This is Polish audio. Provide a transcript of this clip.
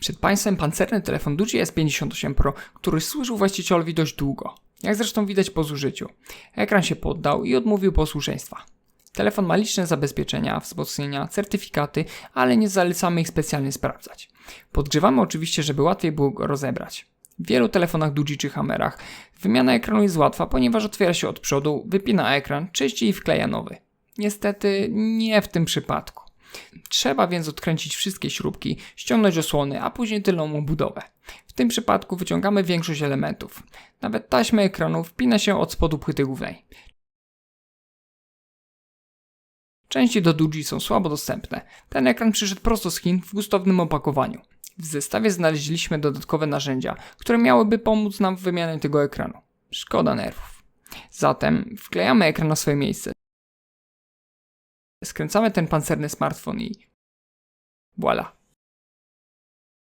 Przed Państwem pancerny telefon Duji S58 Pro, który służył właścicielowi dość długo. Jak zresztą widać po zużyciu. Ekran się poddał i odmówił posłuszeństwa. Telefon ma liczne zabezpieczenia, wzmocnienia, certyfikaty, ale nie zalecamy ich specjalnie sprawdzać. Podgrzewamy oczywiście, żeby łatwiej było go rozebrać. W wielu telefonach Duji czy Hammerach wymiana ekranu jest łatwa, ponieważ otwiera się od przodu, wypina ekran, czyści i wkleja nowy. Niestety nie w tym przypadku. Trzeba więc odkręcić wszystkie śrubki, ściągnąć osłony, a później tylną obudowę. W tym przypadku wyciągamy większość elementów. Nawet taśmę ekranu wpina się od spodu płyty głównej. Części do Duji są słabo dostępne. Ten ekran przyszedł prosto z Chin w gustownym opakowaniu. W zestawie znaleźliśmy dodatkowe narzędzia, które miałyby pomóc nam w wymianie tego ekranu. Szkoda nerwów. Zatem wklejamy ekran na swoje miejsce. Skręcamy ten pancerny smartfon i... Voila.